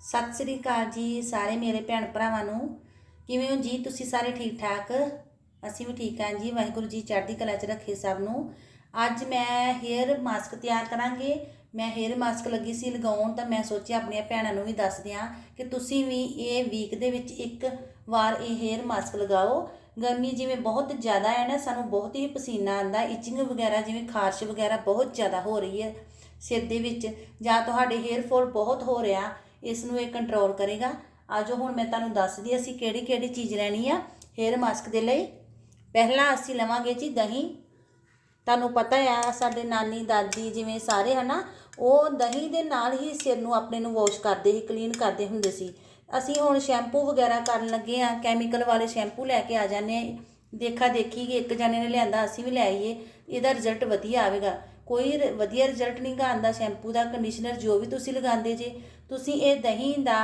ਸਤਿ ਸ੍ਰੀ ਅਕਾਲ ਜੀ ਸਾਰੇ ਮੇਰੇ ਭੈਣ ਭਰਾਵਾਂ ਨੂੰ। ਕਿਵੇਂ ਹੋ ਜੀ? ਤੁਸੀਂ ਸਾਰੇ ਠੀਕ ਠਾਕ? ਅਸੀਂ ਵੀ ਠੀਕ ਹਾਂ ਜੀ। ਵਾਹਿਗੁਰੂ ਜੀ ਚੜ੍ਹਦੀ ਕਲਾ 'ਚ ਰੱਖੇ ਸਭ ਨੂੰ। ਅੱਜ ਮੈਂ ਹੇਅਰ ਮਾਸਕ ਤਿਆਰ ਕਰਾਂਗੇ। ਮੈਂ ਹੇਅਰ ਮਾਸਕ ਲੱਗੀ ਸੀ ਲਗਾਉਣ, ਤਾਂ ਮੈਂ ਸੋਚਿਆ ਆਪਣੀਆਂ ਭੈਣਾਂ ਨੂੰ ਵੀ ਦੱਸ ਦਿਆਂ ਕਿ ਤੁਸੀਂ ਵੀ ਇਹ ਵੀਕ ਦੇ ਵਿੱਚ ਇੱਕ ਵਾਰ ਇਹ ਹੇਅਰ ਮਾਸਕ ਲਗਾਓ। ਗਰਮੀ ਜਿਵੇਂ ਬਹੁਤ ਜ਼ਿਆਦਾ ਹੈ ਨਾ, ਸਾਨੂੰ ਬਹੁਤ ਹੀ ਪਸੀਨਾ ਆਉਂਦਾ। ਇਚਿੰਗ ਵਗੈਰਾ ਜਿਵੇਂ ਖਾਰਸ਼ ਵਗੈਰਾ ਬਹੁਤ ਜ਼ਿਆਦਾ ਹੋ ਰਹੀ ਹੈ ਸਿਰ ਦੇ ਵਿੱਚ। ਜਾਂ ਤੁਹਾਡੇ ਹੇਅਰ ਫਾਲ ਬਹੁਤ ਹੋ ਰਿਹਾ। ਇਸ ਨੂੰ ਇਹ ਕੰਟਰੋਲ ਕਰੇਗਾ। ਆਜੋ ਹੁਣ ਮੈਂ ਤੁਹਾਨੂੰ ਦੱਸਦੀ ਅਸੀਂ ਕਿਹੜੀ ਕਿਹੜੀ ਚੀਜ਼ ਲੈਣੀ ਆ ਹੇਅਰ ਮਾਸਕ ਦੇ ਲਈ। ਪਹਿਲਾਂ ਅਸੀਂ ਲਵਾਂਗੇ ਜੀ ਦਹੀਂ। ਤੁਹਾਨੂੰ ਪਤਾ ਆ, ਸਾਡੇ ਨਾਨੀ, ਦਾਦੀ ਜਿਵੇਂ ਸਾਰੇ ਹਨਾ, ਉਹ ਦਹੀਂ ਦੇ ਨਾਲ ਹੀ ਸਿਰ ਨੂੰ ਆਪਣੇ ਨੂੰ ਵਾਸ਼ ਕਰਦੇ ਸੀ ਕਲੀਨ ਕਰਦੇ ਹੁੰਦੇ ਸੀ। ਅਸੀਂ ਹੁਣ ਸ਼ੈਂਪੂ ਵਗੈਰਾ ਕਰਨ ਲੱਗੇ ਆ ਕੈਮੀਕਲ ਵਾਲੇ ਸ਼ੈਂਪੂ ਲੈ ਕੇ ਆ ਜਾਂਦੇ ਆ ਦੇਖਾ ਦੇਖੀ ਕਿ ਇੱਕ ਜਣੇ ਨੇ ਲਿਆਂਦਾ, ਅਸੀਂ ਵੀ ਲੈ ਆਈਏ। ਇਹਦਾ ਰਿਜ਼ਲਟ ਵਧੀਆ ਆਵੇਗਾ। ਕੋਈ ਵਧੀਆ ਰਿਜ਼ਲਟ ਨਹੀਂ ਗਾ ਆਉਂਦਾ ਸ਼ੈਂਪੂ ਦਾ ਕੰਡੀਸ਼ਨਰ ਜੋ ਵੀ ਤੁਸੀਂ ਲਗਾਉਂਦੇ ਜੇ। ਤੁਸੀਂ ਇਹ ਦਹੀਂ ਦਾ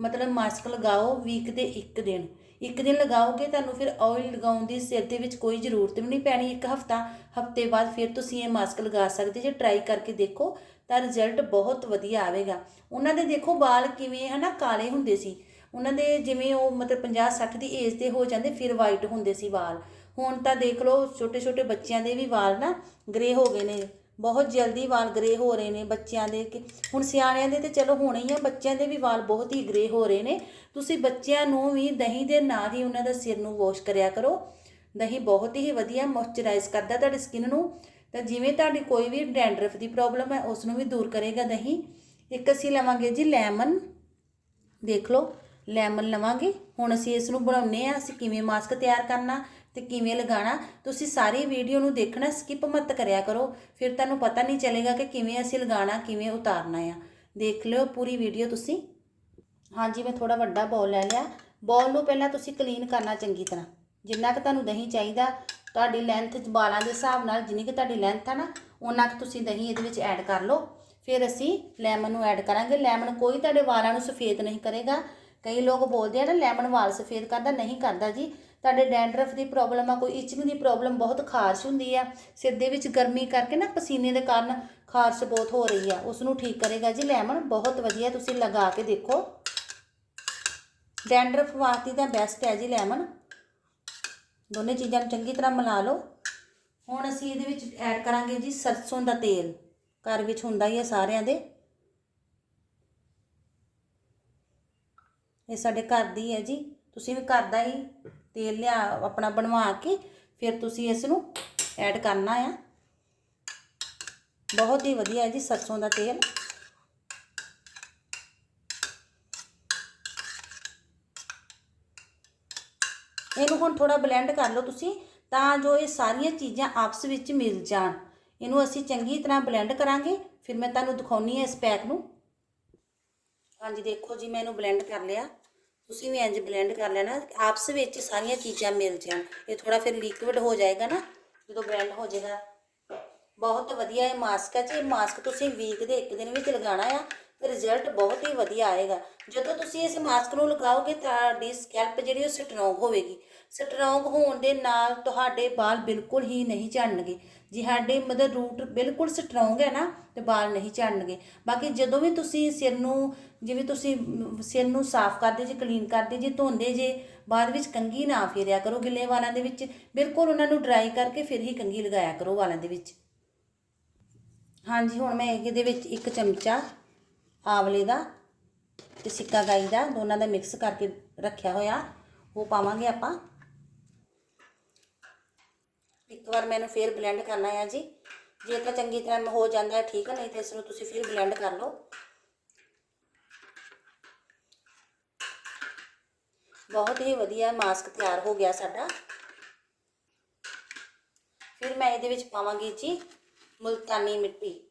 ਮਤਲਬ ਮਾਸਕ ਲਗਾਓ ਵੀਕ ਦੇ ਇੱਕ ਦਿਨ। ਇੱਕ ਦਿਨ ਲਗਾਓਗੇ ਤੁਹਾਨੂੰ ਫਿਰ ਆਇਲ ਲਗਾਉਣ ਦੀ ਸਿਰ ਦੇ ਵਿੱਚ ਕੋਈ ਜ਼ਰੂਰਤ ਵੀ ਨਹੀਂ ਪੈਣੀ। ਇੱਕ ਹਫਤਾ, ਹਫ਼ਤੇ ਬਾਅਦ ਫਿਰ ਤੁਸੀਂ ਇਹ ਮਾਸਕ ਲਗਾ ਸਕਦੇ ਜੇ। ਟਰਾਈ ਕਰਕੇ ਦੇਖੋ ਤਾਂ ਰਿਜ਼ਲਟ ਬਹੁਤ ਵਧੀਆ ਆਵੇਗਾ। ਉਹਨਾਂ ਦੇ ਦੇਖੋ ਵਾਲ ਕਿਵੇਂ ਹਨਾ, ਕਾਲੇ ਹੁੰਦੇ ਸੀ। ਉਹਨਾਂ ਦੇ ਜਿਵੇਂ ਉਹ ਮਤਲਬ 50 60 ਦੀ ਏਜ 'ਤੇ ਹੋ ਜਾਂਦੇ, ਫਿਰ ਵਾਈਟ ਹੁੰਦੇ ਸੀ ਵਾਲ। ਹੁਣ ਤਾਂ ਦੇਖ ਲਓ ਛੋਟੇ ਛੋਟੇ ਬੱਚਿਆਂ ਦੇ ਵੀ ਵਾਲ ਨਾ ਗ੍ਰੇ ਹੋ ਗਏ ਨੇ। ਬਹੁਤ ਜਲਦੀ ਵਾਲ ਗ੍ਰੇ ਹੋ ਰਹੇ ਨੇ ਬੱਚਿਆਂ ਦੇ ਕਿ ਹੁਣ ਸਿਆਣਿਆਂ ਦੇ ਤੇ ਚਲੋ ਹੋਣੇ ਹੀ ਆ, ਬੱਚਿਆਂ ਦੇ ਵੀ ਵਾਲ ਬਹੁਤ ਹੀ ਗ੍ਰੇ ਹੋ ਰਹੇ ਨੇ। ਤੁਸੀਂ ਬੱਚਿਆਂ ਨੂੰ ਵੀ ਦਹੀਂ ਦੇ ਨਾਲ ਹੀ ਉਹਨਾਂ ਦਾ ਸਿਰ ਨੂੰ ਵਾਸ਼ ਕਰਿਆ ਕਰੋ। ਦਹੀਂ ਬਹੁਤ ਹੀ ਵਧੀਆ ਮੋਇਸਚਰਾਈਜ਼ ਕਰਦਾ ਤੁਹਾਡੀ ਸਕਿਨ ਨੂੰ। ਤਾਂ ਜਿਵੇਂ ਤੁਹਾਡੀ ਕੋਈ ਵੀ ਡੈਂਡਰਫ ਦੀ ਪ੍ਰੋਬਲਮ ਹੈ, ਉਸ ਨੂੰ ਵੀ ਦੂਰ ਕਰੇਗਾ ਦਹੀਂ। ਇੱਕ ਅਸੀਂ ਲਵਾਂਗੇ ਜੀ ਲੈਮਨ ਦੇਖ ਲਓ ਲੈਮਨ ਲਵਾਂਗੇ। ਹੁਣ ਅਸੀਂ ਇਸ ਨੂੰ ਬਣਾਉਨੇ ਆ ਅਸੀਂ ਕਿਵੇਂ ਮਾਸਕ ਤਿਆਰ ਕਰਨਾ ਤੇ ਕਿਵੇਂ ਲਗਾਉਣਾ ਤੁਸੀਂ ਸਾਰੀ ਵੀਡੀਓ ਨੂੰ ਦੇਖਣਾ ਸਕਿਪ ਮਤ ਕਰਿਆ ਕਰੋ। ਫਿਰ ਤੁਹਾਨੂੰ ਪਤਾ ਨਹੀਂ ਚੱਲੇਗਾ ਕਿ ਕਿਵੇਂ ਅਸੀਂ ਲਗਾਉਣਾ ਕਿਵੇਂ ਉਤਾਰਨਾ ਆ। ਦੇਖ ਲਿਓ ਪੂਰੀ ਵੀਡੀਓ ਤੁਸੀਂ। ਹਾਂਜੀ, ਮੈਂ ਥੋੜਾ ਵੱਡਾ ਬੌਲ ਲੈ ਲਿਆ। ਬੌਲ ਨੂੰ ਪਹਿਲਾਂ ਤੁਸੀਂ ਕਲੀਨ ਕਰਨਾ ਚੰਗੀ ਤਰ੍ਹਾਂ। ਜਿੰਨਾ ਕਿ ਤੁਹਾਨੂੰ ਦਹੀਂ ਚਾਹੀਦਾ, ਤੁਹਾਡੀ ਲੈਂਥ ਬਾਲਾਂ ਦੇ ਹਿਸਾਬ ਨਾਲ, ਜਿੰਨੀ ਕਿ ਤੁਹਾਡੀ ਲੈਂਥ ਆ ਨਾ ਉਹਨਾਂ ਕਿ ਤੁਸੀਂ ਦਹੀਂ ਇਹਦੇ ਵਿੱਚ ਐਡ ਕਰ ਲਓ। ਫਿਰ ਅਸੀਂ ਲੈਮਨ ਨੂੰ ਐਡ ਕਰਾਂਗੇ। ਲੈਮਨ ਕੋਈ ਤੁਹਾਡੇ ਵਾਲਾਂ ਨੂੰ ਸਫੇਦ ਨਹੀਂ ਕਰੇਗਾ। ਕਈ ਲੋਕ ਬੋਲਦੇ ਆ ਨਾ ਲੈਮਨ ਵਾਲ ਸਫੇਦ ਕਰਦਾ, ਨਹੀਂ ਕਰਦਾ ਜੀ। ਤੁਹਾਡੇ ਡੈਂਡਰਫ ਦੀ ਪ੍ਰੋਬਲਮ ਆ, ਕੋਈ ਇਚਿੰਗ ਦੀ ਪ੍ਰੋਬਲਮ ਬਹੁਤ ਖਾਰਸ਼ ਹੁੰਦੀ ਆ, ਸਿਰ ਦੇ ਵਿੱਚ ਗਰਮੀ ਕਰਕੇ ਨਾ ਪਸੀਨੇ ਦੇ ਕਾਰਨ ਖਾਰਸ਼ ਬਹੁਤ ਹੋ ਰਹੀ ਆ ਉਸ ਨੂੰ ਠੀਕ ਕਰੇਗਾ ਜੀ ਲੈਮਨ, ਬਹੁਤ ਵਧੀਆ, ਤੁਸੀਂ ਲਗਾ ਕੇ ਦੇਖੋ। ਡੈਂਡਰਫ ਵਾਸਤੇ ਤਾਂ ਬੈਸਟ ਹੈ ਜੀ ਲੈਮਨ। ਦੋਨੇ ਚੀਜ਼ਾਂ ਨੂੰ ਚੰਗੀ ਤਰ੍ਹਾਂ ਮਿਲਾ ਲਓ। ਹੁਣ ਅਸੀਂ ਇਹਦੇ ਵਿੱਚ ਐਡ ਕਰਾਂਗੇ ਜੀ ਸਰਸੋਂ ਦਾ ਤੇਲ, ਘਰ ਵਿੱਚ ਹੁੰਦਾ ਹੀ ਹੈ ਸਾਰਿਆਂ ਦੇ। ਇਹ ਸਾਡੇ ਘਰ ਦੀ ਹੈ ਜੀ। ਤੁਸੀਂ ਵੀ ਘਰ ਦਾ ਹੀ ਤੇਲ ਲਿਆ, ਆਪਣਾ ਬਣਵਾ ਕੇ ਫਿਰ ਤੁਸੀਂ ਇਸ ਨੂੰ ਐਡ ਕਰਨਾ ਆ। ਬਹੁਤ ਹੀ ਵਧੀਆ ਹੈ ਜੀ, ਸਰਸੋਂ ਦਾ ਤੇਲ। ਇਹਨੂੰ ਹੁਣ ਥੋੜਾ ਬਲੈਂਡ ਕਰ ਲਓ ਤੁਸੀਂ, ਤਾਂ ਜੋ ਇਹ ਸਾਰੀਆਂ ਚੀਜ਼ਾਂ ਆਪਸ ਵਿੱਚ ਮਿਲ ਜਾਣ। ਇਹਨੂੰ ਅਸੀਂ ਚੰਗੀ ਤਰ੍ਹਾਂ ਬਲੈਂਡ ਕਰਾਂਗੇ, ਫਿਰ ਮੈਂ ਤੁਹਾਨੂੰ ਦਿਖਾਉਣੀ ਹੈ ਇਸ ਪੈਕ ਨੂੰ। ਹਾਂਜੀ, ਦੇਖੋ ਜੀ, ਮੈਂ ਇਹਨੂੰ ਬਲੈਂਡ ਕਰ ਲਿਆ। ਤੁਸੀਂ ਵੀ ਇੰਜ ਬਲੈਂਡ ਕਰ ਲੈਣਾ, ਆਪਸ ਵਿੱਚ ਸਾਰੀਆਂ ਚੀਜ਼ਾਂ ਮਿਲ ਜਾਣ। ਇਹ ਥੋੜਾ ਫਿਰ ਲਿਕਵਿਡ ਹੋ ਜਾਏਗਾ ਨਾ, ਜਦੋਂ ਬਲੈਂਡ ਹੋ ਜਾਏਗਾ। ਬਹੁਤ ਵਧੀਆ ਇਹ ਮਾਸਕ ਹੈ ਜੀ, ਇਹ ਮਾਸਕ ਤੁਸੀਂ ਵੀਕ ਦੇ ਇੱਕ ਦਿਨ ਵਿੱਚ ਲਗਾਉਣਾ ਆ ਰਿਜ਼ਲਟ ਬਹੁਤ ਹੀ ਵਧੀਆ ਆਏਗਾ। ਜਦੋਂ ਤੁਸੀਂ ਇਸ ਮਾਸਕ ਨੂੰ ਲਗਾਓਗੇ, ਤੁਹਾਡੀ ਸਕੈਲਪ ਜਿਹੜੀ ਉਹ ਸਟਰੋਂਗ ਹੋਵੇਗੀ। ਸਟਰੋਂਗ ਹੋਣ ਦੇ ਨਾਲ ਤੁਹਾਡੇ ਵਾਲ ਬਿਲਕੁਲ ਹੀ ਨਹੀਂ ਝੜਨਗੇ। ਜੇ ਸਾਡੇ ਮਤਲਬ ਰੂਟ ਬਿਲਕੁਲ ਸਟਰੋਂਗ ਹੈ ਨਾ, ਤੇ ਵਾਲ ਨਹੀਂ ਝੜਨਗੇ। ਬਾਕੀ ਜਦੋਂ ਵੀ ਤੁਸੀਂ ਸਿਰ ਨੂੰ, ਜਿਵੇਂ ਤੁਸੀਂ ਸਿਰ ਨੂੰ ਸਾਫ਼ ਕਰਦੇ ਜੇ ਕਲੀਨ ਕਰਦੇ ਜੇ, ਧੋਂਦੇ ਜੇ, ਬਾਅਦ ਵਿੱਚ ਕੰਘੀ ਨਾ ਫੇਰਿਆ ਕਰੋ ਗਿੱਲੇ ਵਾਲਾਂ ਦੇ ਵਿੱਚ, ਬਿਲਕੁਲ ਉਹਨਾਂ ਨੂੰ ਡਰਾਈ ਕਰਕੇ ਫਿਰ ਹੀ ਕੰਘੀ ਲਗਾਇਆ ਕਰੋ ਵਾਲਾਂ ਦੇ ਵਿੱਚ। ਹਾਂਜੀ, ਹੁਣ ਮੈਂ ਇਹਦੇ ਵਿੱਚ ਇੱਕ ਚਮਚਾ ਆਵਲੇ ਦਾ ਤੇ ਸਿੱਕਾ ਗਾਈ ਦਾ, ਦੋਨਾਂ ਦਾ ਮਿਕਸ ਕਰਕੇ ਰੱਖਿਆ ਹੋਇਆ। ਉਹ ਪਾਵਾਂਗੇ ਆਪਾਂ। ਇੱਕ ਵਾਰ ਮੈਨੂੰ ਫੇਰ ਬਲੈਂਡ ਕਰਨਾ ਹੈ ਜੀ। ਜੇ ਤਾਂ ਚੰਗੀ ਤਰ੍ਹਾਂ ਹੋ ਜਾਂਦਾ ਹੈ ਠੀਕ ਹੈ ਨਹੀਂ ਤਾਂ ਇਸ ਨੂੰ ਤੁਸੀਂ ਫਿਰ ਬਲੈਂਡ ਕਰ ਲਓ। ਬਹੁਤ ਹੀ ਵਧੀਆ ਮਾਸਕ ਤਿਆਰ ਹੋ ਗਿਆ ਸਾਡਾ। ਫਿਰ ਮੈਂ ਇਹਦੇ ਵਿੱਚ ਪਾਵਾਂਗੀ ਜੀ ਮੁਲਤਾਨੀ ਮਿੱਟੀ।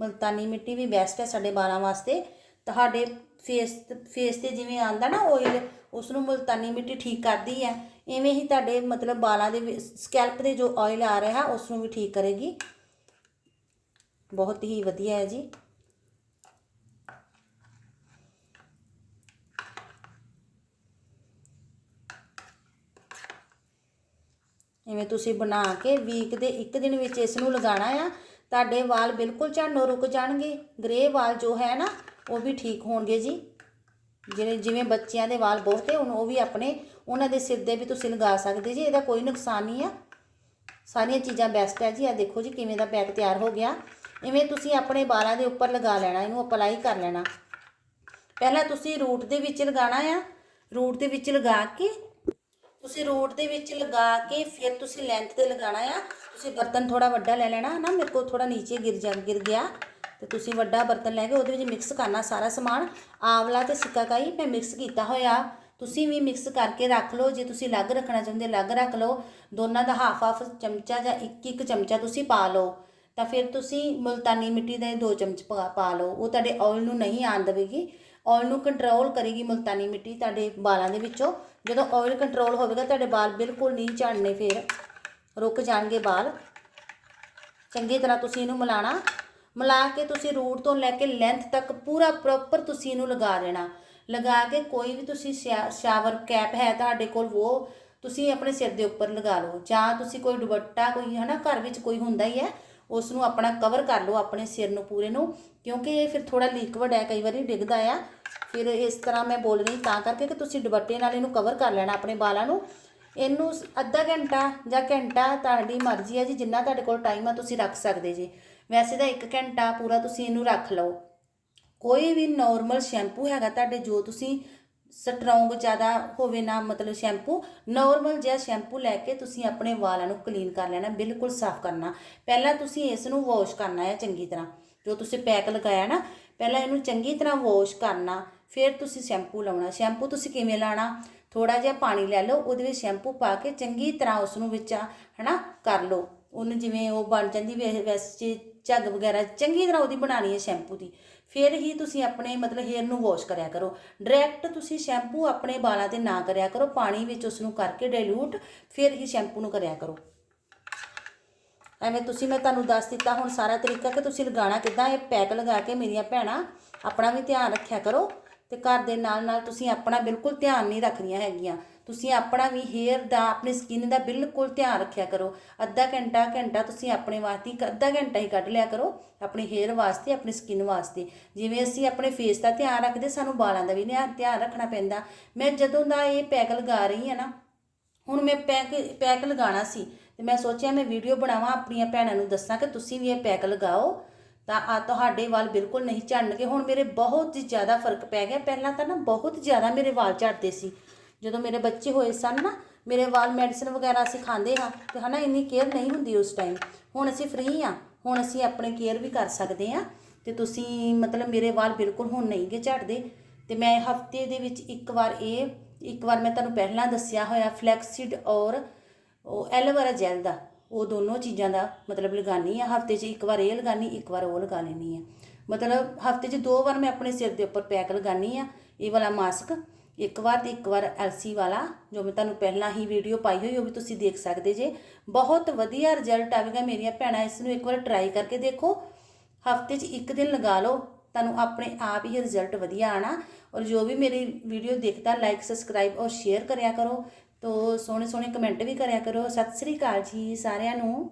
ਮਲਤਾਨੀ ਮਿੱਟੀ ਵੀ ਬੈਸਟ ਹੈ ਸਾਡੇ ਵਾਲਾਂ ਵਾਸਤੇ। ਤੁਹਾਡੇ ਫੇਸ ਫੇਸ ਤੇ ਜਿਵੇਂ ਆਂਦਾ ਨਾ ਆਇਲ ਉਸ ਨੂੰ ਮਲਤਾਨੀ ਮਿੱਟੀ ਠੀਕ ਕਰਦੀ ਹੈ। ਐਵੇਂ ਹੀ ਤੁਹਾਡੇ ਮਤਲਬ ਵਾਲਾਂ ਦੇ ਸਕੈਲਪ ਦੇ ਜੋ ਆਇਲ ਆ ਰਿਹਾ ਉਸ ਨੂੰ ਵੀ ਠੀਕ ਕਰੇਗੀ। ਬਹੁਤ ਹੀ ਵਧੀਆ ਹੈ ਜੀ। ਇਵੇਂ ਤੁਸੀਂ ਬਣਾ ਕੇ ਵੀਕ ਦੇ ਇੱਕ ਦਿਨ ਵਿੱਚ ਇਸ ਨੂੰ ਲਗਾਉਣਾ ਆ। ਤੁਹਾਡੇ ਵਾਲ ਬਿਲਕੁਲ ਝੜਨੋਂ ਰੁਕ ਜਾਣਗੇ। ਗ੍ਰੇ ਵਾਲ ਜੋ ਹੈ ਨਾ, ਉਹ ਵੀ ਠੀਕ ਹੋਣਗੇ ਜੀ। ਜਿਹੜੇ ਜਿਵੇਂ ਬੱਚਿਆਂ ਦੇ ਵਾਲ ਬਹੁਤੇ ਹੁਣ, ਉਹ ਵੀ ਆਪਣੇ, ਉਹਨਾਂ ਦੇ ਸਿਰ ਦੇ ਵੀ ਤੁਸੀਂ ਲਗਾ ਸਕਦੇ ਜੀ। ਇਹਦਾ ਕੋਈ ਨੁਕਸਾਨ ਨਹੀਂ ਆ। ਸਾਰੀਆਂ ਚੀਜ਼ਾਂ ਬੈਸਟ ਹੈ ਜੀ। ਆ ਦੇਖੋ ਜੀ ਕਿਵੇਂ ਦਾ ਪੈਕ ਤਿਆਰ ਹੋ ਗਿਆ। ਇਵੇਂ ਤੁਸੀਂ ਆਪਣੇ ਵਾਲਾਂ ਦੇ ਉੱਪਰ ਲਗਾ ਲੈਣਾ, ਇਹਨੂੰ ਅਪਲਾਈ ਕਰ ਲੈਣਾ। ਪਹਿਲਾਂ ਤੁਸੀਂ ਰੂਟ ਦੇ ਵਿੱਚ ਲਗਾਉਣਾ ਆ। ਰੂਟ ਦੇ ਵਿੱਚ ਲਗਾ ਕੇ ਤੁਸੀਂ ਰੂਟ ਦੇ ਵਿੱਚ ਲਗਾ ਕੇ ਫਿਰ ਤੁਸੀਂ ਲੈਂਥ ਤੇ ਲਗਾਉਣਾ ਆ। ਤੁਸੀਂ ਬਰਤਨ ਥੋੜਾ ਵੱਡਾ ਲੈ ਲੈਣਾ ਨਾ ਮੇਰੇ ਕੋਲ ਥੋੜਾ ਨੀਚੇ ਗਿਰ ਜਾ, ਗਿਰ ਗਿਆ। ਤੇ ਤੁਸੀਂ ਵੱਡਾ ਬਰਤਨ ਲੈ ਕੇ ਉਹਦੇ ਵਿੱਚ ਮਿਕਸ ਕਰਨਾ ਸਾਰਾ ਸਮਾਨ। ਆਵਲਾ ਤੇ ਸਿੱਕਾਕਾਈ ਮੈਂ ਮਿਕਸ ਕੀਤਾ ਹੋਇਆ। ਤੁਸੀਂ ਵੀ ਮਿਕਸ ਕਰਕੇ ਰੱਖ ਲਓ। ਜੇ ਤੁਸੀਂ ਅਲੱਗ ਰੱਖਣਾ ਚਾਹੁੰਦੇ, ਅਲੱਗ ਰੱਖ ਲਓ। ਦੋਨਾਂ ਦਾ ਹਾਫ ਹਾਫ ਚਮਚਾ ਜਾਂ ਇੱਕ ਇੱਕ ਚਮਚਾ ਤੁਸੀਂ ਪਾ ਲਓ। ਤਾਂ ਫਿਰ ਤੁਸੀਂ ਮੁਲਤਾਨੀ ਮਿੱਟੀ ਦੇ ਦੋ ਚਮਚ ਪਾ ਪਾ ਲਓ। ਉਹ ਤੁਹਾਡੇ ਆਇਲ ਨੂੰ ਨਹੀਂ ਆਣ ਦੇਵੇਗੀ। ਆਇਲ ਨੂੰ ਕੰਟਰੋਲ ਕਰੇਗੀ ਮੁਲਤਾਨੀ ਮਿੱਟੀ ਤੁਹਾਡੇ ਵਾਲਾਂ ਦੇ ਵਿੱਚੋਂ। ਜਦੋਂ ਆਇਲ ਕੰਟਰੋਲ ਹੋਵੇਗਾ, ਤੁਹਾਡੇ ਵਾਲ ਬਿਲਕੁਲ ਨਹੀਂ ਝੜਨੇ ਫਿਰ। ਰੁਕ ਜਾਣਗੇ ਵਾਲ। ਚੰਗੀ ਤਰ੍ਹਾਂ ਤੁਸੀਂ ਇਹਨੂੰ ਮਿਲਾਣਾ। ਮਿਲਾ ਕੇ ਤੁਸੀਂ ਰੂਟ ਤੋਂ ਲੈ ਕੇ ਲੈਂਥ ਤੱਕ ਪੂਰਾ ਪ੍ਰੋਪਰ ਤੁਸੀਂ ਇਹਨੂੰ ਲਗਾ ਦੇਣਾ। ਲਗਾ ਕੇ ਕੋਈ ਵੀ ਤੁਸੀਂ ਸ਼ਾ- ਸ਼ਾਵਰ ਕੈਪ ਹੈ ਤੁਹਾਡੇ ਕੋਲ, ਉਹ ਤੁਸੀਂ ਆਪਣੇ ਸਿਰ ਦੇ ਉੱਪਰ ਲਗਾ ਲਓ। ਜਾਂ ਤੁਸੀਂ ਕੋਈ ਦੁਪੱਟਾ, ਕੋਈ ਹਨਾ, ਘਰ ਵਿੱਚ ਕੋਈ ਹੁੰਦਾ ਹੀ ਹੈ। ਉਸ ਨੂੰ ਆਪਣਾ ਕਵਰ ਕਰ ਲਓ ਆਪਣੇ ਸਿਰ ਨੂੰ ਪੂਰੇ ਨੂੰ, ਕਿਉਂਕਿ ਇਹ ਫਿਰ ਥੋੜਾ ਲਿਕਵਿਡ ਹੈ, ਕਈ ਵਾਰੀ ਡਿੱਗਦਾ ਆ। ਫਿਰ ਇਸ ਤਰ੍ਹਾਂ ਮੈਂ ਬੋਲ ਰਹੀ ਤਾਂ ਕਰਕੇ ਕਿ ਤੁਸੀਂ ਦੁਪੱਟੇ ਨਾਲ ਇਹਨੂੰ ਕਵਰ ਕਰ ਲੈਣਾ ਆਪਣੇ ਬਾਲਾਂ ਨੂੰ। ਇਹਨੂੰ ਅੱਧਾ ਘੰਟਾ ਜਾਂ ਘੰਟਾ ਤੁਹਾਡੀ ਮਰਜ਼ੀ ਹੈ ਜੀ, ਜਿੰਨਾ ਤੁਹਾਡੇ ਕੋਲ ਟਾਈਮ ਆ ਤੁਸੀਂ ਰੱਖ ਸਕਦੇ ਜੀ। ਵੈਸੇ ਤਾਂ 1 ਘੰਟਾ ਪੂਰਾ ਤੁਸੀਂ ਇਹਨੂੰ ਰੱਖ ਲਓ। ਕੋਈ ਵੀ ਨਾਰਮਲ ਸ਼ੈਂਪੂ ਹੈਗਾ ਤੁਹਾਡੇ, ਜੋ ਤੁਸੀਂ ਸਟਰੋਂਗ ਜ਼ਿਆਦਾ ਹੋਵੇ ਨਾ, ਮਤਲਬ ਸ਼ੈਂਪੂ ਨਾਰਮਲ ਜਿਹਾ ਸ਼ੈਂਪੂ ਲੈ ਕੇ ਤੁਸੀਂ ਆਪਣੇ ਵਾਲਾਂ ਨੂੰ ਕਲੀਨ ਕਰ ਲੈਣਾ, ਬਿਲਕੁਲ ਸਾਫ਼ ਕਰਨਾ। ਪਹਿਲਾਂ ਤੁਸੀਂ ਇਸ ਨੂੰ ਵਾਸ਼ ਕਰਨਾ ਹੈ ਚੰਗੀ ਤਰ੍ਹਾਂ। ਜੋ ਤੁਸੀਂ ਪੈਕ ਲਗਾਇਆ ਨਾ, ਪਹਿਲਾਂ ਇਹਨੂੰ ਚੰਗੀ ਤਰ੍ਹਾਂ ਵਾਸ਼ ਕਰਨਾ, ਫਿਰ ਤੁਸੀਂ ਸ਼ੈਂਪੂ ਲਾਉਣਾ। ਸ਼ੈਂਪੂ ਤੁਸੀਂ ਕਿਵੇਂ ਲਾਣਾ? ਥੋੜਾ ਜਿਹਾ ਪਾਣੀ ਲੈ ਲਓ, ਉਹਦੇ ਵਿੱਚ ਸ਼ੈਂਪੂ ਪਾ ਕੇ ਚੰਗੀ ਤਰ੍ਹਾਂ ਉਸ ਨੂੰ ਵਿੱਚ ਹਨਾ, ਕਰ ਲਓ। ਉਹਨੂੰ ਜਿਵੇਂ ਉਹ ਬਣ ਜਾਂਦੀ, ਵੈ- ਵੈਸੇ ਝੱਗ ਵਗੈਰਾ, ਚੰਗੀ ਤਰ੍ਹਾਂ ਉਹਦੀ ਬਣਾਣੀ ਹੈ ਸ਼ੈਂਪੂ ਦੀ। ਫਿਰ ਹੀ ਤੁਸੀਂ ਆਪਣੇ ਮਤਲਬ ਹੇਅਰ ਨੂੰ ਵਾਸ਼ ਕਰਿਆ ਕਰੋ। ਡਾਇਰੈਕਟ ਤੁਸੀਂ ਸ਼ੈਂਪੂ ਆਪਣੇ ਵਾਲਾਂ ਤੇ ਨਾ ਕਰਿਆ ਕਰੋ, ਪਾਣੀ ਵਿੱਚ ਉਸ ਨੂੰ ਕਰਕੇ ਡਾਇਲੂਟ ਫਿਰ ਹੀ ਸ਼ੈਂਪੂ ਨੂੰ ਕਰਿਆ ਕਰੋ। ਐਵੇਂ ਤੁਸੀਂ ਮੈਂ ਤੁਹਾਨੂੰ ਦੱਸ ਦਿੱਤਾ, ਹੁਣ ਸਾਰਾ ਤਰੀਕਾ ਕਿ ਤੁਸੀਂ ਲਗਾਉਣਾ ਕਿੱਦਾਂ, ਇਹ ਪੈਕ ਲਗਾ ਕੇ ਮੇਰੀਆਂ ਭੈਣਾਂ ਆਪਣਾ ਵੀ ਧਿਆਨ ਰੱਖਿਆ ਕਰੋ। ਤੇ ਘਰ ਦੇ ਨਾਲ ਨਾਲ ਤੁਸੀਂ ਆਪਣਾ ਬਿਲਕੁਲ ਧਿਆਨ ਨਹੀਂ ਰੱਖਦੀਆਂ ਹੈਗੀਆਂ। ਤੁਸੀਂ ਆਪਣਾ ਵੀ ਹੇਅਰ ਦਾ, ਆਪਣੀ ਸਕਿਨ ਦਾ ਬਿਲਕੁਲ ਧਿਆਨ ਰੱਖਿਆ ਕਰੋ। ਅੱਧਾ ਘੰਟਾ ਘੰਟਾ ਤੁਸੀਂ ਆਪਣੇ ਵਾਸਤੇ ਅੱਧਾ ਘੰਟਾ ਹੀ ਕੱਢ ਲਿਆ ਕਰੋ ਆਪਣੇ ਹੇਅਰ ਵਾਸਤੇ, ਆਪਣੀ ਸਕਿਨ ਵਾਸਤੇ। ਜਿਵੇਂ ਅਸੀਂ ਆਪਣੇ ਫੇਸ ਦਾ ਧਿਆਨ ਰੱਖਦੇ, ਸਾਨੂੰ ਬਾਲਾਂ ਦਾ ਵੀ ਨਿਆ- ਧਿਆਨ ਰੱਖਣਾ ਪੈਂਦਾ। ਮੈਂ ਜਦੋਂ ਦਾ ਇਹ ਪੈਕ ਲਗਾ ਰਹੀ ਹਾਂ ਨਾ, ਹੁਣ ਮੈਂ ਪੈਕ ਪੈਕ ਲਗਾਉਣਾ ਸੀ ਤੇ ਮੈਂ ਸੋਚਿਆ ਮੈਂ ਵੀਡੀਓ ਬਣਾਵਾਂ, ਆਪਣੀਆਂ ਭੈਣਾਂ ਨੂੰ ਦੱਸਾਂ ਕਿ ਤੁਸੀਂ ਵੀ ਇਹ ਪੈਕ ਲਗਾਓ ਤਾਂ ਆ ਤੁਹਾਡੇ ਵਾਲ ਬਿਲਕੁਲ ਨਹੀਂ ਝੜਨਗੇ। ਹੁਣ ਮੇਰੇ ਬਹੁਤ ਹੀ ਜ਼ਿਆਦਾ ਫ਼ਰਕ ਪੈ ਗਿਆ। ਪਹਿਲਾਂ ਤਾਂ ਨਾ ਬਹੁਤ ਜ਼ਿਆਦਾ ਮੇਰੇ ਵਾਲ ਝੜਦੇ ਸੀ। ਜਦੋਂ ਮੇਰੇ ਬੱਚੇ ਹੋਏ ਸਨ ਨਾ, ਮੇਰੇ ਵਾਲ ਮੈਡੀਸਨ ਵਗੈਰਾ ਅਸੀਂ ਖਾਂਦੇ ਹਾਂ ਤੇ ਹਨਾ, ਇੰਨੀ ਕੇਅਰ ਨਹੀਂ ਹੁੰਦੀ ਉਸ ਟਾਈਮ ਹੁਣ ਅਸੀਂ ਫ੍ਰੀ ਆ ਹੁਣ ਅਸੀਂ ਆਪਣੇ ਕੇਅਰ ਵੀ ਕਰ ਸਕਦੇ ਆ ਤੇ ਤੁਸੀਂ ਮਤਲਬ ਮੇਰੇ ਵਾਲ ਬਿਲਕੁਲ ਹੁਣ ਨਹੀਂ ਗੇ ਝੜਦੇ। ਤੇ ਮੈਂ ਹਫ਼ਤੇ ਦੇ ਵਿੱਚ ਇੱਕ ਵਾਰ ਇਹ, ਇੱਕ ਵਾਰ ਮੈਂ ਤੁਹਾਨੂੰ ਪਹਿਲਾਂ ਦੱਸਿਆ ਹੋਇਆ ਫਲੈਕਸਿਡ ਔਰ ਉਹ ਐਲੋਵੇਰਾ ਜੈਲ ਦਾ। ਉਹ ਦੋਨੋਂ ਚੀਜ਼ਾਂ ਦਾ ਮਤਲਬ ਲਗਾਨੀ ਆ, ਹਫ਼ਤੇ 'ਚ ਇੱਕ ਵਾਰ ਇਹ ਲਗਾਨੀ, ਇੱਕ ਵਾਰ ਉਹ ਲਗਾ ਲੈਣੀ ਆ। ਮਤਲਬ ਹਫ਼ਤੇ 'ਚ ਦੋ ਵਾਰ ਮੈਂ ਆਪਣੇ ਸਿਰ ਦੇ ਉੱਪਰ ਪੈਕ ਲਗਾਨੀ ਆ, ਇਹ ਵਾਲਾ ਮਾਸਕ, ਇੱਕ ਵਾਰ ਤੇ ਇੱਕ ਵਾਰ ਐਲਸੀ ਵਾਲਾ, ਜੋ ਮੈਂ ਤੁਹਾਨੂੰ ਪਹਿਲਾਂ ਹੀ ਵੀਡੀਓ ਪਾਈ ਹੋਈ, ਉਹ ਵੀ ਤੁਸੀਂ ਦੇਖ ਸਕਦੇ ਜੇ। ਬਹੁਤ ਵਧੀਆ ਰਿਜ਼ਲਟ ਆਵੇਗਾ ਮੇਰੀਆਂ ਭੈਣਾਂ, ਇਸ ਨੂੰ ਇੱਕ ਵਾਰ ਟਰਾਈ ਕਰਕੇ ਦੇਖੋ। ਹਫ਼ਤੇ 'ਚ ਇੱਕ ਦਿਨ ਲਗਾ ਲਓ, ਤੁਹਾਨੂੰ ਆਪਣੇ ਆਪ ਹੀ ਰਿਜ਼ਲਟ ਵਧੀਆ ਆਣਾ ਔਰ ਜੋ ਵੀ ਮੇਰੀ ਵੀਡੀਓ ਦੇਖਦਾ ਲਾਈਕ ਸਬਸਕ੍ਰਾਈਬ ਔਰ ਸ਼ੇਅਰ ਕਰਿਆ ਕਰੋ। ਤੋ ਸੋਹਣੇ ਸੋਹਣੇ ਕਮੈਂਟ ਵੀ ਕਰਿਆ ਕਰੋ। ਸਤਿ ਸ੍ਰੀ ਅਕਾਲ ਜੀ ਸਾਰਿਆਂ ਨੂੰ।